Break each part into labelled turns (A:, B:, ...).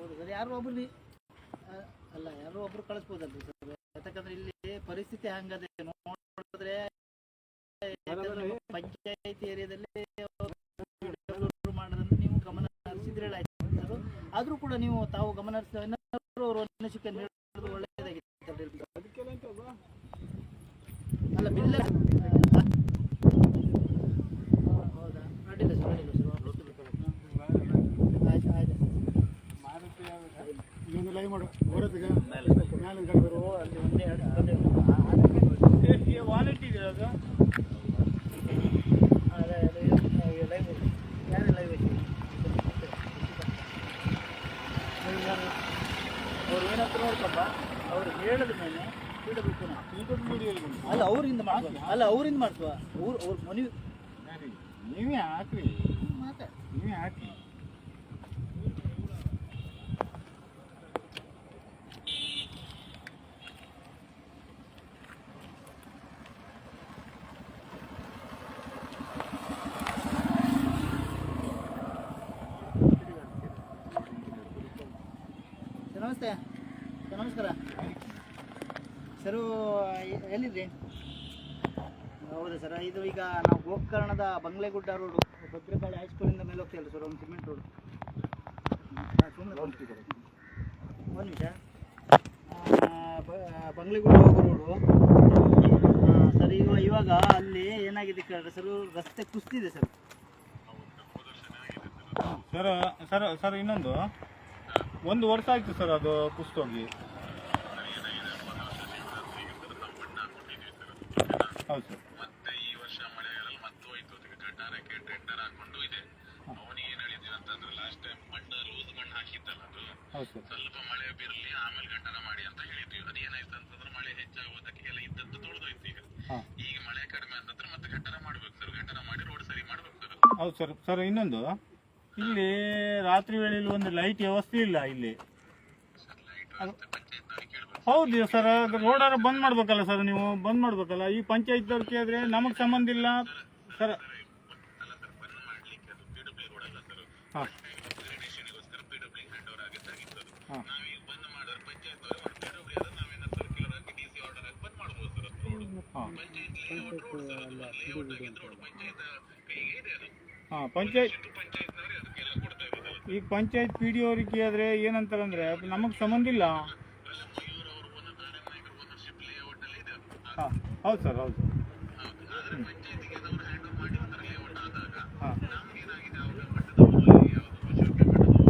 A: ಹೌದು ಸರ್ ಯಾರೋ ಒಬ್ರು ನೀ- ಅಲ್ಲ ಯಾರು ಒಬ್ರು ಕಳಿಸ್ಬೋದಲ್ರಿ ಸರ್? ಯಾಕಂದ್ರೆ ಇಲ್ಲಿ ಪರಿಸ್ಥಿತಿ ಹಂಗದೆ. ನೋಡಿದ್ರೆ ಪಂಚಾಯತ್ ಏರಿಯಾದಲ್ಲಿ ಮಾಡೋದನ್ನು ನೀವು ಗಮನ ಹರಿಸಿದ್ರೆ ಆಯ್ತು. ಆದ್ರೂ ಕೂಡ ನೀವು ತಾವು ಗಮನ ಅನ್ವೇಷಣೆ ನೀಡೋದು ಒಳ್ಳೆಯದಾಗಿತ್ತು. ಅಲ್ಲ ಬಿಲ್ಲ ಹೌದಾ ಅಡ್ಡಿಲ್ಲ ಸರ್ ಅಡ್ಡಿಲ್ಲ ಸರ್ ಆಯ್ತು ಆಯ್ತು
B: ಇನ್ನೊಂದು ಲೈವ್ ಮಾಡು ಬರೋದೀಗ ಮೇಲೆ ಕಳೆದ್ರು
A: ಅಲ್ಲಿ ಒಂದೇ ಎರಡು ಒಂದೇ
B: ವಾಲೆಟ್ ಇದೆ ಅದು
A: ಅದೇ ಅದೇ ಲೈವ್ ಯಾರೇ ಲೈವ್ ಐತಿ ಅವ್ರು ಏನಂತ ನೋಡ್ಕಪ್ಪ ಅವ್ರು ಹೇಳಿದ ಮೇಲೆ ಅಲ್ಲ ಅವರಿಂದ ಮಾಡ್ಸುವ ಅಲ್ಲ ಅವರಿಂದ ಮಾಡ್ಸುವ ಅವ್ರು ಅವ್ರ ಮನವಿ
B: ನೀವೇ ಹಾಕ್ರಿ
A: ಮಾತಾಡಿ
B: ನೀವೇ ಹಾಕಿ
A: ನಮಸ್ತೆ. ಸರ್ ನಮಸ್ಕಾರ. ಸರು ಎಲ್ಲಿದ್ರಿ? ಹೌದಾ ಸರ್ ಇದು ಈಗ ನಾವು ಗೋಕರ್ಣದ ಬಂಗ್ಲೆಗುಡ್ಡ ರೋಡು ಭದ್ರಕಾಳಿ ಹೈಸ್ಕೂಲಿಂದ ಮೇಲೆ ಹೋಗ್ತಾ ಇಲ್ಲ ಸರ್ ಒಂದು ಸಿಮೆಂಟ್ ರೋಡು. ಒಂದು ನಿಮಿಷ. ಬಂಗ್ಲೆಗುಡ್ಡ ಹೋಗೋ ರೋಡು. ಸರ್ ಈಗ ಇವಾಗ ಅಲ್ಲಿ ಏನಾಗಿದೆ ಕೇಳಿದ್ರೆ ಸರ್ ರಸ್ತೆ ಕುಸ್ತಿದೆ ಸರ್.
B: ಸರ್ ಸರ್ ಸರ್ ಇನ್ನೊಂದು. ಒಂದು ವರ್ಷ ಆಯ್ತು ಸರ್ ಅದು ಕುಸ್ತೋಗಿ. ಹೌದು ಸರ್.
C: ಮತ್ತೆ ಈ ವರ್ಷ ಮಳೆಗಾಲದಲ್ಲಿ ಮತ್ತೆ ಹೋಯ್ತು. ಅದಕ್ಕೆ ಗಟಾರಕ್ಕೆ ಟೆಂಡರ್ ಹಾಕೊಂಡು ಇದೆ. ಅವನಿಗೆ ಏನ್ ಹೇಳಿದ್ವಿ ಅಂತಂದ್ರೆ ಲಾಸ್ಟ್ ಟೈಮ್ ಮಣ್ಣು ರೋಸ್ ಮಣ್ಣು ಹಾಕಿದ್ದಲ್ಲ ಅದು? ಸ್ವಲ್ಪ ಮಳೆ ಬೀರಲಿ ಆಮೇಲೆ ಗಟಾರ ಮಾಡಿ ಅಂತ ಹೇಳಿದ್ವಿ. ಅದು ಏನಾಯ್ತು ಅಂತಂದ್ರೆ ಮಳೆ ಹೆಚ್ಚಾಗೋದಕ್ಕೆ ಎಲ್ಲ ಇದ್ದದ್ದು ತೊಳೆದೋಯ್ತು ಈಗ. ಈಗ ಮಳೆ ಕಡಿಮೆ ಅಂತಂದ್ರೆ ಮತ್ತೆ ಗಟಾರ ಮಾಡ್ಬೇಕು ಸರ್. ಗಟಾರ ಮಾಡಿ ರೋಡ್ ಸರಿ ಮಾಡ್ಬೇಕು ಸರ್.
B: ಹೌದು ಸರ್. ಸರ್ ಇನ್ನೊಂದು. ಇಲ್ಲಿ ರಾತ್ರಿ ವೇಳೆಯಲ್ಲಿ ಒಂದು ಲೈಟ್ ವ್ಯವಸ್ಥೆ ಇಲ್ಲ ಇಲ್ಲಿ. ಹೌದು ಸರ್ ರೋಡಾರ ಬಂದ್ ಮಾಡ್ಬೇಕಲ್ಲ ಸರ್ ನೀವು ಬಂದ್ ಮಾಡ್ಬೇಕಲ್ಲ? ಈ ಪಂಚಾಯತ್ದವ್ರು ಕೇಳಿದ್ರೆ ನಮಗೆ ಸಂಬಂಧ ಇಲ್ಲ ಸರ್ ಹಾಂ. ಹಾಂ
C: ಪಂಚಾಯತ್
B: ಈಗ ಪಂಚಾಯತ್ ಪಿ ಡಿ ಅವ್ರಿಗೆ ಕೇಳಿದ್ರೆ ಏನಂತಾರಂದ್ರೆ ನಮಗೆ ಸಂಬಂಧ ಇಲ್ಲ. ಹಾಂ ಹೌದು ಸರ್ ಹೌದು
C: ಹೌದು ಆದ್ರೆ ಪಂಚಾಯತಿಗೆ ಅದವರು ಹ್ಯಾಂಡ್ ಓವರ್ ಮಾಡಿ ಒಂಥರ ಲೇಔಟ್ ಆದಾಗ
B: ಹಾಂ
C: ನಮ್ಗೇನಾಗಿದೆ ಅವಾಗ ಮಠದವರು ಯಾವುದು ಶಿವಕೆ ಮಠದವರು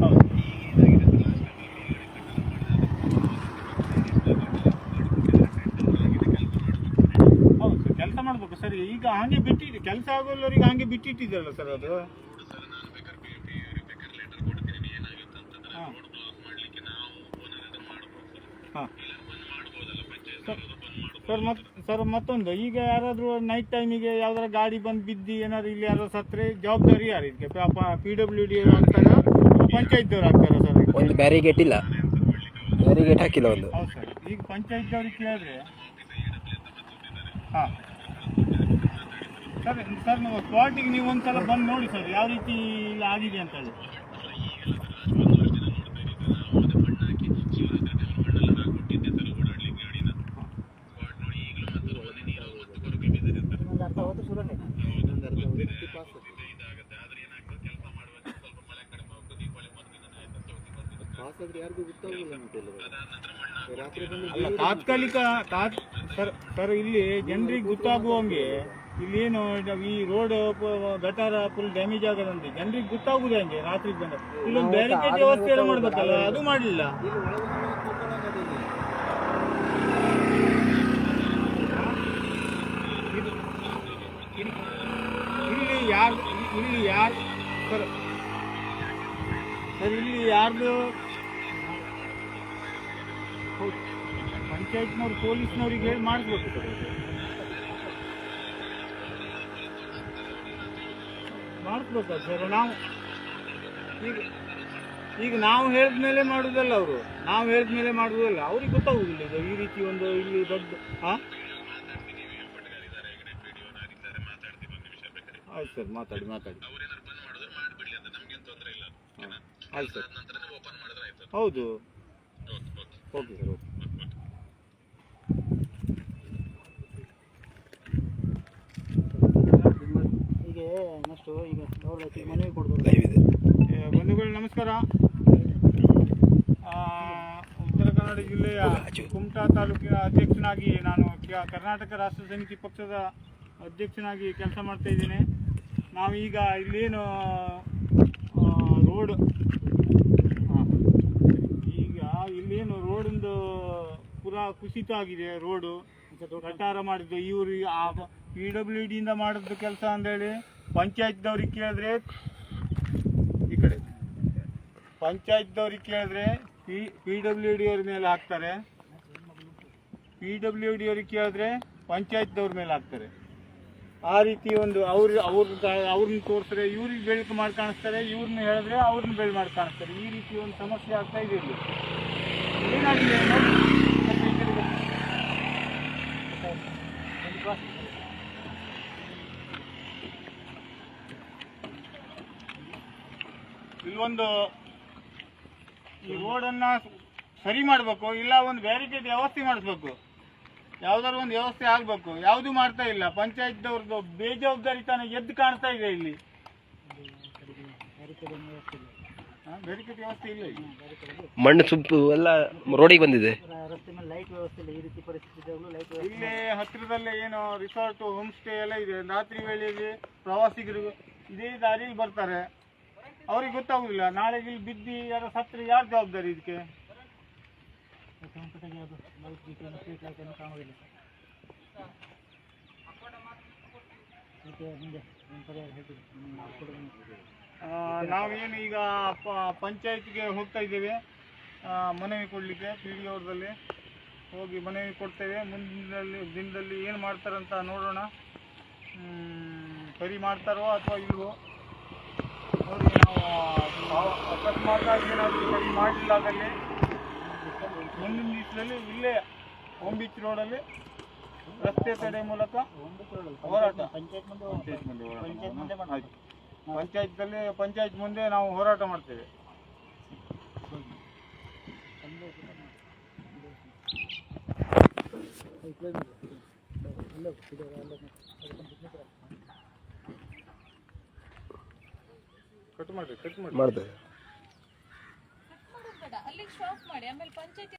B: ಹೌದು ಹೌದು ಸರ್ ಕೆಲಸ ಮಾಡಬೇಕು ಸರ್ ಈಗ ಹಾಗೆ ಬಿಟ್ಟಿದ್ದು ಕೆಲಸ ಆಗೋಲ್ಲವರಿಗೆ ಹಾಗೆ ಬಿಟ್ಟಿಟ್ಟಿದ್ದಲ್ಲ ಸರ್ ಅದು?
C: ಸರ್
B: ಮತ್ ಸರ್ ಮತ್ತೊಂದು ಈಗ ಯಾರಾದರೂ ನೈಟ್ ಟೈಮಿಗೆ ಯಾವ್ದಾರ ಗಾಡಿ ಬಂದು ಬಿದ್ದು ಏನಾದ್ರು ಇಲ್ಲಿ ಯಾರು ಸತ್ರೆ ಜವಾಬ್ದಾರಿ ಯಾರು ಇದಕ್ಕೆ? ಪಿ ಡಬ್ಲ್ಯೂ ಡಿ ಆಗ್ತಾರ? ಪಂಚಾಯತ್ದವ್ರು ಆಗ್ತಾರ ಸರ್?
D: ಒಂದು ಬ್ಯಾರಿಗೇಟ್ ಇಲ್ಲ. ಬ್ಯಾರಿಗೇಟ್ ಹಾಕಿಲ್ಲ ಒಂದು.
B: ಹೌದು ಸರ್. ಈಗ ಪಂಚಾಯತ್ದವ್ರಿಗೆ ಕೇಳಿದ್ರೆ ಹಾಂ. ಸರ್ ಸರ್ ನಾವು ಸ್ಪಾಟಿಗೆ ನೀವು ಒಂದ್ಸಲ ಬಂದು ನೋಡಿ ಸರ್ ಯಾವ ರೀತಿ ಇಲ್ಲಿ ಆಗಿದೆ ಅಂತ ಹೇಳಿ. ಅಲ್ಲ ತಾತ್ಕಾಲಿಕ ತಾತ್ ಸರ್ ಸರ್ ಇಲ್ಲಿ ಜನರಿಗೆ ಗೊತ್ತಾಗುವಂಗೆ ಇಲ್ಲೇನು ಈ ರೋಡ್ ಗಟಾರ ಫುಲ್ ಡ್ಯಾಮೇಜ್ ಆಗದಂತೆ. ಜನರಿಗೆ ಗೊತ್ತಾಗುದ ಹಂಗೆ ರಾತ್ರಿ ಬಂದ? ಇಲ್ಲೊಂದು ಬ್ಯಾರಿಕೇಡ್ ವ್ಯವಸ್ಥೆ ಎಲ್ಲ ಮಾಡ್ಬೇಕಲ್ಲ ಅದು ಮಾಡಲಿಲ್ಲ
A: ಇಲ್ಲಿ
B: ಯಾರ ಇಲ್ಲಿ ಯಾರು ಸರ್ ಸರ್ ಇಲ್ಲಿ ಯಾರ್ದು? ಪಂಚಾಯತ್ನವ್ರು ಪೊಲೀಸ್ನವ್ರಿಗೆ ಹೇಳಿ ಮಾಡಿಸ್ಬೇಕು ಸರ್. ಮಾಡಿಸ್ಬೇಕು ಸರ್ ನಾವು ಈಗ ಈಗ ನಾವು ಹೇಳಿದ ಮೇಲೆ ಮಾಡುವುದಲ್ಲ ಅವರು. ನಾವು ಹೇಳಿದ ಮೇಲೆ ಮಾಡುವುದಲ್ಲ ಅವ್ರಿಗೆ ಗೊತ್ತಾಗುದಿಲ್ಲ ಇದು ಈ ರೀತಿ ಒಂದು ಇಲ್ಲಿ ದೊಡ್ಡ ಹಾಂ ಆಯ್ತು ಸರ್ ಮಾತಾಡಿ ಮಾತಾಡಿ. ಆಯ್ತು ಸರ್ ಹೌದು.
C: ಓಕೆ
B: ಸರ್ ಓಕೆ
A: ಈಗ ನೆಕ್ಸ್ಟು ಈಗ ಮನವಿ ಕೊಡ್ಬೋದು.
D: ಲೈವ್ ಇದೆ.
B: ಬಂಧುಗಳು ನಮಸ್ಕಾರ. ಉತ್ತರ ಕನ್ನಡ ಜಿಲ್ಲೆಯ ಕುಮಟಾ ತಾಲೂಕಿನ ಅಧ್ಯಕ್ಷನಾಗಿ ನಾನು ಕರ್ನಾಟಕ ರಾಷ್ಟ್ರ ಸಮಿತಿ ಪಕ್ಷದ ಅಧ್ಯಕ್ಷನಾಗಿ ಕೆಲಸ ಮಾಡ್ತಾ ಇದ್ದೀನಿ. ನಾವೀಗ ಇಲ್ಲೇನು ರೋಡ್ ಈಗ ಇಲ್ಲೇನು ರೋಡಿಂದು ಪುರಾ ಕುಸಿತ ಆಗಿದೆ ರೋಡು. ಕಟಾರ ಮಾಡಿದ್ದು ಇವರು ಪಿ ಡಬ್ಲ್ಯೂ ಡಿಯಿಂದ ಮಾಡಿದ್ದು ಕೆಲಸ ಅಂದೇಳಿ. ಪಂಚಾಯತ್ದವ್ರಿಗೆ ಕೇಳಿದ್ರೆ ಈ ಕಡೆ. ಪಂಚಾಯತ್ದವ್ರಿಗೆ ಕೇಳಿದ್ರೆ ಪಿ ಪಿ ಡಬ್ಲ್ಯೂ ಡಿ ಅವ್ರ ಮೇಲೆ ಹಾಕ್ತಾರೆ. ಪಿ ಡಬ್ಲ್ಯೂ ಡಿ ಅವ್ರಿಗೆ ಕೇಳಿದ್ರೆ ಪಂಚಾಯತ್ದವ್ರ ಮೇಲೆ ಹಾಕ್ತಾರೆ. ಆ ರೀತಿ ಒಂದು ಅವ್ರ ಅವ್ರ ಅವ್ರನ್ನ ತೋರಿಸ್ತಾರೆ, ಇವ್ರಿಗೆ ಬೆಳಕು ಮಾಡಿ ಕಾಣಿಸ್ತಾರೆ, ಇವ್ರನ್ನ ಹೇಳಿದ್ರೆ ಅವ್ರನ್ನ ಬೆಳೆ ಮಾಡಿ ಕಾಣಿಸ್ತಾರೆ. ಈ ರೀತಿ ಒಂದು ಸಮಸ್ಯೆ ಆಗ್ತಾ ಇದೆ ಇಲ್ಲಿ. ಏನಾಗಿದೆ ನೋಡಿ ಸ್ವಲ್ಪ ಈ ಕಡೆ ಬನ್ನಿ. ಇಲ್ಲೊಂದು ಈ ರೋಡನ್ನು ಸರಿ ಮಾಡಬೇಕು ಇಲ್ಲ ಒಂದು ಬ್ಯಾರಿಕೇಡ್ ವ್ಯವಸ್ಥೆ ಮಾಡಿಸ್ಬೇಕು. ಯಾವ್ದಾದ್ರು ಒಂದು ವ್ಯವಸ್ಥೆ ಆಗಬೇಕು. ಯಾವುದು ಮಾಡ್ತಾ ಇಲ್ಲ. ಪಂಚಾಯತ್ದವ್ರದ್ದು ಬೇಜವಾಬ್ದಾರಿತನ ಎದ್ದು ಕಾಣ್ತಾ ಇದೆ ಇಲ್ಲಿ. ಬ್ಯಾರಿಕೇಡ್ ವ್ಯವಸ್ಥೆ ಇಲ್ಲ
D: ಮಣ್ಣು ಸುಪ್ಪು ಎಲ್ಲ ರೋಡಿಗೆ ಬಂದಿದೆ.
A: ಇಲ್ಲಿ ಮೇಲೆ ಲೈಟ್ ವ್ಯವಸ್ಥೆ ಇಲ್ಲ. ಈ ರೀತಿ ಪರಿಸ್ಥಿತಿ ಲೈಟ್ ವ್ಯವಸ್ಥೆ
B: ಇಲ್ಲೇ ಹತ್ತಿರದಲ್ಲೇ ಏನು ರಿಸಾರ್ಟ್ ಹೋಮ್ ಸ್ಟೇ ಎಲ್ಲ ಇದೆ. ರಾತ್ರಿ ವೇಳೆಯಲ್ಲಿ ಪ್ರವಾಸಿಗರು ಇದೇ ದಾರಿಯಲ್ಲಿ ಬರ್ತಾರೆ. ಅವ್ರಿಗೆ ಗೊತ್ತಾಗುದಿಲ್ಲ. ನಾಳೆ ಇಲ್ಲಿ ಬಿದ್ದು ಯಾರು ಸತ್ರ ಯಾರು ಜವಾಬ್ದಾರಿ ಇದಕ್ಕೆ? ನಾವೇನು ಈಗ ಪ- ಪಂಚಾಯತ್ಗೆ ಹೋಗ್ತಾ ಇದ್ದೇವೆ. ಮನವಿ ಕೊಡಲಿಕ್ಕೆ ಪಿ ಡಿ ಅವ್ರದಲ್ಲಿ ಹೋಗಿ ಮನವಿ ಕೊಡ್ತೇವೆ. ಮುಂದಿನಲ್ಲಿ, ದಿನದಲ್ಲಿ ಏನು ಮಾಡ್ತಾರಂತ ನೋಡೋಣ. ಸರಿ ಮಾಡ್ತಾರೋ ಅಥವಾ ಇಲ್ವೋ? ನೋಡಿ, ನಾವು ಅಕಸ್ಮಾತಾಗಿ ಏನಾದರೂ ಸರಿ ಮಾಡಲಿಲ್ಲ ಅದರಲ್ಲಿ ಮುಂದಿನ ದಿವಸದಲ್ಲಿ ಇಲ್ಲೇ ಹೋಮ್ ಬೀಚ್ ರೋಡಲ್ಲಿ ರಸ್ತೆ ತಡೆ ಮೂಲಕ ಹೋರಾಟ
A: ಪಂಚಾಯತ್ ಮುಂದೆ
B: ಪಂಚಾಯತ್ ಮುಂದೆ. ಪಂಚಾಯತ್ದಲ್ಲಿ ಪಂಚಾಯತ್ ಮುಂದೆ ನಾವು ಹೋರಾಟ ಮಾಡ್ತೇವೆ ಕಟ್ ಮಾಡಿ ಕಟ್ ಮಾಡಿ
D: ಮಾಡ್ತೇವೆ.
E: ಬೇಡ ಅಲ್ಲಿಗೆ ಸ್ಟಾಪ್ ಮಾಡಿ ಆಮೇಲೆ ಪಂಚಾಯತಿ